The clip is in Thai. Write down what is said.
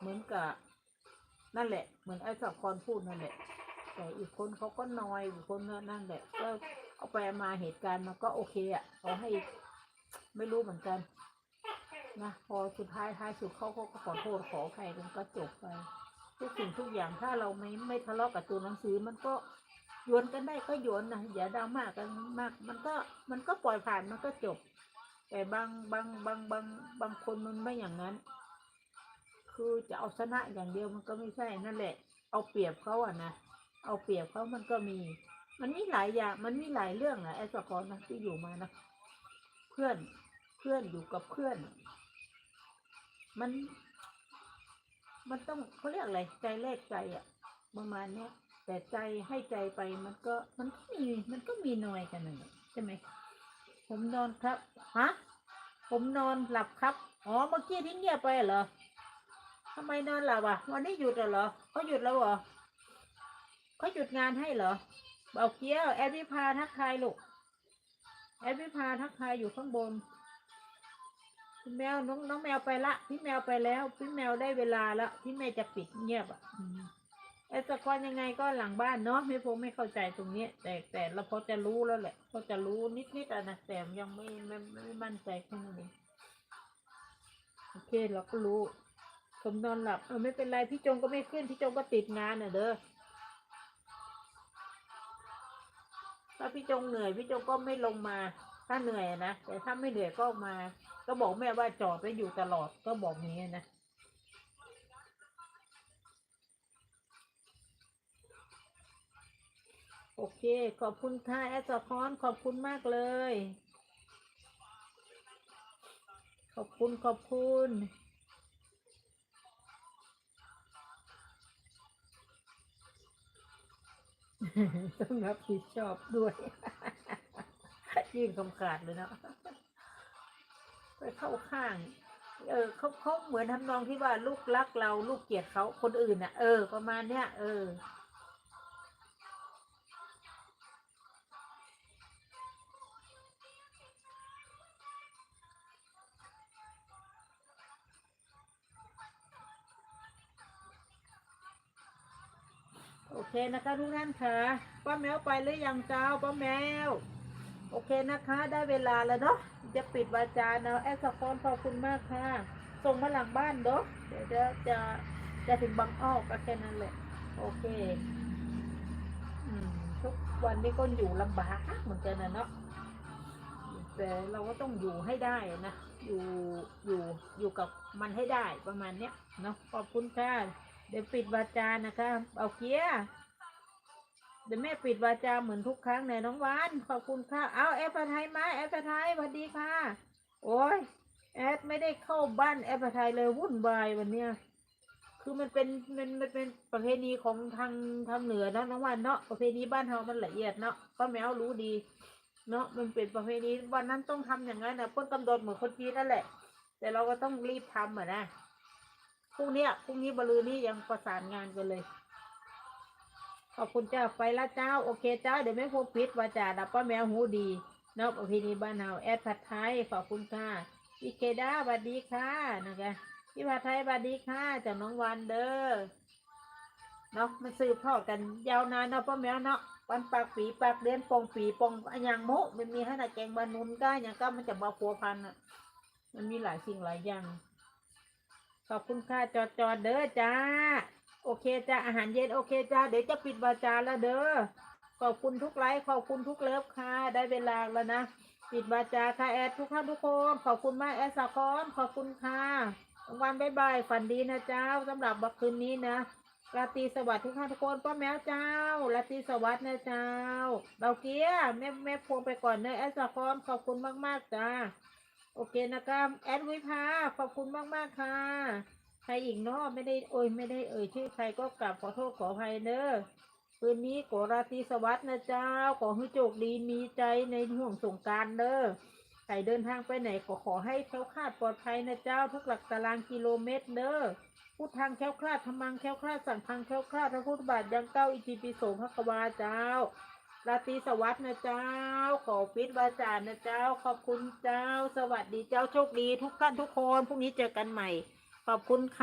เหมือนกับนั่นแหละ เหมือนไอ้สักครพูดนั่นแหละ แต่อีกคนเขาก็นอยอีกคนนั่นแหละ ก็เอาไปมาเหตุการณ์มันก็โอเคอะเขาให้ไม่รู้เหมือนกันนะพอสุดท้ายท้ายสุดเขาก็ขอโทษขอใครกันก็จบไป ทุกสิ่งทุกอย่างถ้าเราไม่ไม่ทะเลาะกับตัวหนังสือมันก็โยนกันได้ก็โยนนะอย่าดราม่ากันมาก มันก็มันก็ปล่อยผ่านมันก็จบ แต่บางบางบางบางบางคนมันไม่อย่างนั้น คือจะเอาชนะอย่างเดียวมันก็ไม่ใช่นั่นแหละ เอาเปรียบเขาอะนะเอาเปรียบเขามันก็มี มันมีหลายอย่างมันมีหลายเรื่องนะไอสกอร์นะที่อยู่มานะเพื่อนเพื่อนอยู่กับเพื่อน มัน มันต้องเขาเรียกอะไรใจแลกใจอะประมาณเนี้ยแต่ใจให้ใจไปมันก็มันก็มีมันก็มีหน้อยกันนั่นใช่ไหมผมนอนครับฮะผมนอนหลับครับ อ๋อ เมื่อกี้ที่เงียบไปเหรอ ทำไมนอนหลับอะ วันนี้หยุดเหรอเขาหยุดแล้วเหรอเขาหยุดงานให้เหรอเบาเกี้ยว แอดวิพาทักทายลูก แอดวิพาทักทายอยู่ข้างบนพี่แมวน้องน้องแมวไปละ พี่แมวไปแล้ว พี่แมวได้เวลาแล้วพี่แมวจะปิดเงียบอะไอ้ตะกอนยังไงก็หลังบ้านเนาะไม่พงไม่เข้าใจตรงเนี้ยแต่แต่เราพอจะรู้แล้วแหละพอจะรู้นิดนิดๆอะนะแต่ยังไม่ไม่ไม่ไม่มั่นใจแค่นั้นเองโอเคเราก็รู้ ผมนอนหลับเออไม่เป็นไรพี่จงก็ไม่ขึ้นพี่จงก็ติดงานน่ะเด้อถ้าพี่จงเหนื่อยพี่จงก็ไม่ลงมา ถ้าเหนื่อยนะแต่ถ้าไม่เหนื่อยก็มา ก็บอกแม่ว่าจอดไว้อยู่ตลอดก็บอกนี้นะโอเค ขอบคุณค่ะแอสะพอนขอบคุณมากเลย ขอบคุณขอบคุณ ต้องรับผิดชอบด้วยยื่นคำขาดเลยเนาะไปเข้าข้าง เออเขาเขาเหมือนทำนองที่ว่าลูกรักเราลูกเกลียดเขาคนอื่นน่ะ เออ ประมาณเนี้ยเออ เคนะคะทุกท่านค่ะป้าแมวไปหรือยังเจ้าป้าแมว โอเคนะคะ ได้เวลาแล้วเนาะจะปิดวาจาเนาะแอสฟอนขอบคุณมากค่ะ ส่งมาหลังบ้านเนาะเดี๋ยวจะจะจะถึงบางอ้อก็แค่นั้นแหละ โอเคอทุกวันนี้ก็อยู่ลำบากเหมือนกันนะเนาะแต่เราก็ต้องอยู่ให้ได้นะอยู่อยู่อยู่กับมันให้ได้ประมาณเนี้ยเนาะขอบคุณค่ะเดี๋ยวปิดวาจานะคะ เอาเกียร์ เดี๋ยวแม่ปิดวาจาเหมือนทุกครั้งเนี่ยน้องวานขอบคุณค่ะ เอาแอปไทยมาแอปไทยสวัสดีค่ะ โอ้ยแอดไม่ได้เข้าบ้านแอปไทยเลยวุ่นวายวันเนี้ยคือมันเป็นมันมันเป็นประเพณีของทางทางเหนือเนาะน้องวันเนาะประเพณีบ้านเรามันละเอียดเนาะป้าแมวรู้ดี เนาะมันเป็นประเพณีวันนั้นต้องทำอย่างนั้นนะพ้นกำหนดเหมือนคนจีนนั่นแหละ แต่เราก็ต้องรีบทำอะนะพรุ่งนี้พรุ่งนี้บลือนี้ยังประสานงานกันเลย อบคุณเจ้าไปละเจ้า โอเคเจ้า เดี๋ยวไม่พูดพิษว่าจ่าดับป้าแมวหูดีเนาะประเพณีบ้านเราแอดผัดไทยขอบคุณค่ะพี่เคด้าสวัสดีค่ะนะคะพี่ผัดไทยสวัสดีค่ะจากน้องวันเด้อเนาะมันสืบทอดกันยาวนานเนาะป้าแมวเนาะวันปากปีปากเดือนปองปีปองอันยังโมมันมีให้นาแกงบานุนก็อย่างก็มันจะมาพัวพันอะ มันมีหลายสิ่งหลายอย่างขอบคุณค่ะจอจอเด้อจ้า โอเคจ้าอาหารเย็นโอเคจ้าเดี๋ยวจะปิดวาจาแล้วเด้อขอบคุณทุกไลค์ขอบคุณทุกเลิฟค่ะ ได้เวลาแล้วนะปิดวาจาค่ะแอดทุกท่านทุกคนขอบคุณมากแอดสาคอนขอบคุณค่ะวันบายบายฝันดีนะเจ้าสำหรับบักคืนนี้นะราตรีสวัสดิ์ทุกท่านทุกคนป้าแมวเจ้าราตรีสวัสดิ์นะเจ้าเบาเกียร์แม่แม่พวงไปก่อนเนอะแอดสาคอนขอบคุณมากๆจ้าโอเคนะครับแอดวิภาขอบคุณมากๆค่ะ รอีกเนาะไม่ได้โอ้ยไม่ได้เอ่ยชื่อใครก็กลับขอโทษขออภัยเนอะคืนนี้ขอราตรีสวัสดิ์นะเจ้าขอให้โชคดีมีใจในห่วงสงการเนอะใครเดินทางไปไหนก็ขอให้แคล้วคลาดปลอดภัยนะเจ้าทุกหลักตารางกิโลเมตรเนอะพูดทางแคล้วคลาดทมังแคล้วคลาดสั่งทางแคล้วคลาดพระพุทธบาทยังเก้าอิติปิโสภควาเจ้าราตรีสวัสดิ์นะเจ้า ขอปิดวาจานะเจ้า ขอบคุณเจ้า สวัสดีเจ้าโชคดีทุกท่านทุกคนพรุ่งนี้เจอกันใหม่ ขอบคุณค่ะ